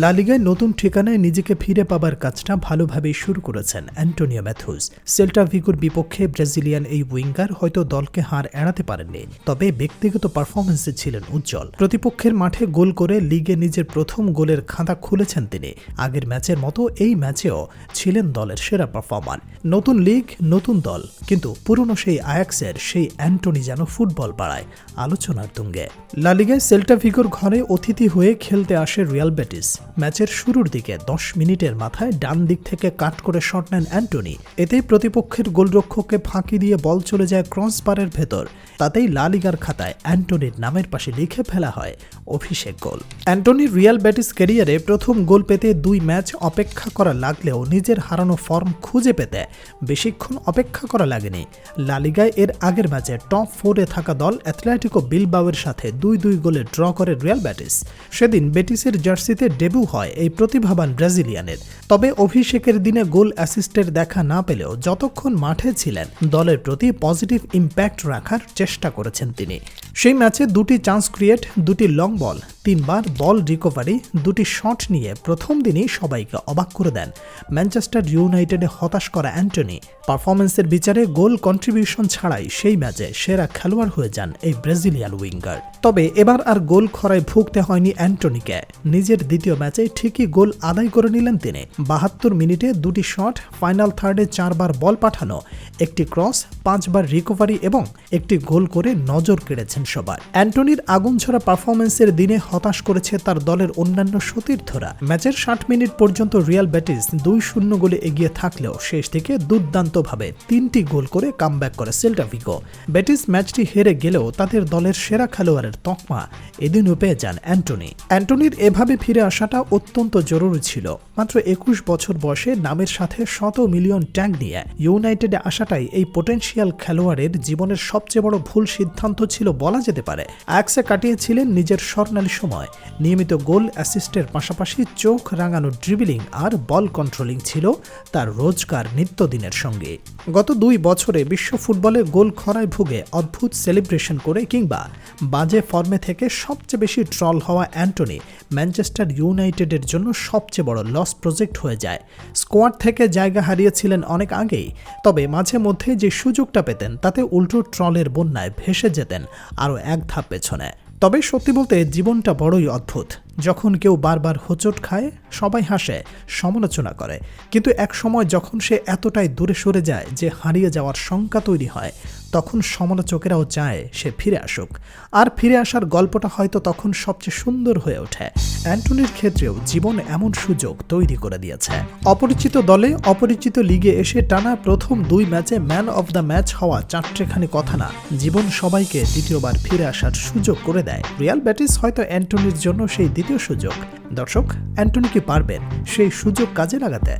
লালিগায় নতুন ঠিকানায় নিজেকে ফিরে পাবার কাজটা ভালোভাবেই শুরু করেছেন অ্যান্টোনিও ম্যাথুস। সেল্টা ভিগুর বিপক্ষে ব্রাজিলিয়ান এই উইঙ্গার হয়তো দলকে হার এড়াতে পারেননি, তবে ব্যক্তিগত পারফরমেন্সে ছিলেন উজ্জ্বল। প্রতিপক্ষের মাঠে গোল করে লিগে নিজের প্রথম গোলের খাতা খুলেছেন তিনি। আগের ম্যাচের মতো এই ম্যাচেও ছিলেন দলের সেরা পারফর্মার। নতুন লিগ, নতুন দল, কিন্তু পুরনো সেই আয়াক্সের, সেই অ্যান্টনি যেন ফুটবল পাড়ায় আলোচনার তুঙ্গে। লালিগায় সেল্টা ভিগোর ঘরে অতিথি হয়ে খেলতে আসে রিয়াল বেটিস। ম্যাচের শুরুর দিকে দশ মিনিটের মাথায় ডান দিক থেকে কাট করে শট নেন অ্যান্টনি। এতেই প্রতিপক্ষের গোলরক্ষককে ফাঁকি দিয়ে বল চলে যায় ক্রসবারের ভেতর। তাতেই লালিগার খাতায় অ্যান্টনির নামের পাশে লিখে ফেলা হয় অভিষেক গোল। অ্যান্টনির রিয়াল ব্যাটিস ক্যারিয়ারে প্রথম গোল পেতে দুই ম্যাচ অপেক্ষা করা লাগলেও নিজের হারানো ফর্ম খুঁজে পেতে বেশিক্ষণ অপেক্ষা করা লাগেনি। লালিগায় এর আগের ম্যাচে টপ ফোরে থাকা দল অ্যাথলেটিকো বিলবাওয়ের সাথে দুই দুই গোলে ড্র করে রিয়াল ব্যাটিস। সেদিন বেটিসের জার্সিতে ডেবিউ হয় এই প্রতিভাবান ব্রাজিলিয়ানের। তবে অভিষেকের দিনে গোল অ্যাসিস্টের দেখা না পেলেও যতক্ষণ মাঠে ছিলেন, দলের প্রতি পজিটিভ ইম্প্যাক্ট রাখার চেষ্টা করেছেন তিনি। সেই ম্যাচে দুটি চান্স ক্রিয়েট দুটি লং বল তিনবার বল রিকভারি দুটি শট নিয়ে প্রথম দিনই সবাইকে অবাক করে দেন। ম্যানচেস্টার ইউনাইটেডে হতাশ করা অ্যান্টনি। পারফরমেন্সের বিচারে গোল কন্ট্রিবিউশন ছাড়াই সেই ম্যাচে সেরা খেলোয়াড় হয়ে যান এই ব্রাজিলিয়ান উইঙ্গার তবে এবার আর গোল খরায় ভুগতে হয়নি অ্যান্টনিকে। নিজের দ্বিতীয় ম্যাচে ঠিকই গোল আদায় করে নিলেন তিনি। বাহাত্তর মিনিটে দুটি শট ফাইনাল থার্ডে চারবার বল পাঠানো, একটি ক্রস পাঁচবার রিকভারি এবং একটি গোল করে নজর কেড়েছেন সবার। অ্যান্টনির আগুন ছড়া পারফরমেন্সের দিনে হতাশ করেছে তার দলের অন্যান্য সতীর্থরা। ম্যাচের ষাট মিনিট পর্যন্ত রিয়াল ব্যাটিস দুই শূন্য গোলে এগিয়ে থাকলেও শেষ থেকে দুর্দান্তভাবে তিনটি গোল করে কামব্যাক করে সেল্টা ভিগো। ব্যাটিস ম্যাচটি হেরে গেলেও তাদের দলের সেরা খেলোয়াড়ের তকমা এদিনও পেয়ে যান অ্যান্টনি। অ্যান্টনির এভাবে ফিরে আসাটা অত্যন্ত জরুরি ছিল। মাত্র একুশ বছর বয়সে নামের সাথে শত মিলিয়ন ট্যাঙ্ক নিয়ে ইউনাইটেডে আসাটাই এই পোটেনশিয়াল খেলোয়াড়ের জীবনের সবচেয়ে বড় ভুল সিদ্ধান্ত ছিল বলা যেতে পারে অ্যাক্সে কাটিয়েছিলেন নিজের স্বর্ণালী সময়। নিয়মিত গোল অ্যাসিস্টের পাশাপাশি চোখ রাঙানো ড্রিবলিং আর বল কন্ট্রোলিং ছিল তার রোজকার নিত্যদিনের সঙ্গে। গত দুই বছরে বিশ্ব ফুটবলে গোল খরায় ভুগে অদ্ভুত সেলিব্রেশন করে কিংবা বাজে ফর্মে থেকে সবচেয়ে বেশি ট্রল হওয়া অ্যান্টনি ম্যানচেস্টার ইউনাইটেডের জন্য সবচেয়ে বড় লস প্রজেক্ট হয়ে যায়। স্কোয়াড থেকে জায়গা হারিয়েছিলেন অনেক আগেই, তবে মাঝে মধ্যে যে সুযোগটা পেতেন তাতে উল্টো ট্রলের বন্যায় ভেসে যেতেন আরও এক ধাপ পেছনে। তবে সত্যি বলতে জীবনটা বড়ই অদ্ভুত। যখন কেউ বারবার হোঁচট খায়, সবাই হাসে, সমালোচনা করে। কিন্তু এক সময় যখন সে এতটাই দূরে সরে যায় যে হারিয়ে যাওয়ার শঙ্কা তৈরি হয়, তখন সমালোচকেরাও চায় সে ফিরে আসুক। আর ফিরে আসার গল্পটা হয়তো তখন সবচেয়ে সুন্দর হয়ে ওঠে। অ্যান্টনির ক্ষেত্রেও জীবন এমন সুযোগ তৈরি করে দিয়েছে। অপরিচিত দলে অপরিচিত লিগে এসে টানা প্রথম দুই ম্যাচে ম্যান অব দ্য ম্যাচ হওয়া চারটেখানি কথা না। জীবন সবাইকে দ্বিতীয়বার ফিরে আসার সুযোগ করে দেয়। রিয়াল ব্যাটিস হয়তো অ্যান্টনির জন্য সেই দ্বিতীয় সুযোগ। দর্শক অ্যান্টনি কি পারবেন সেই সুযোগ কাজে লাগাতে।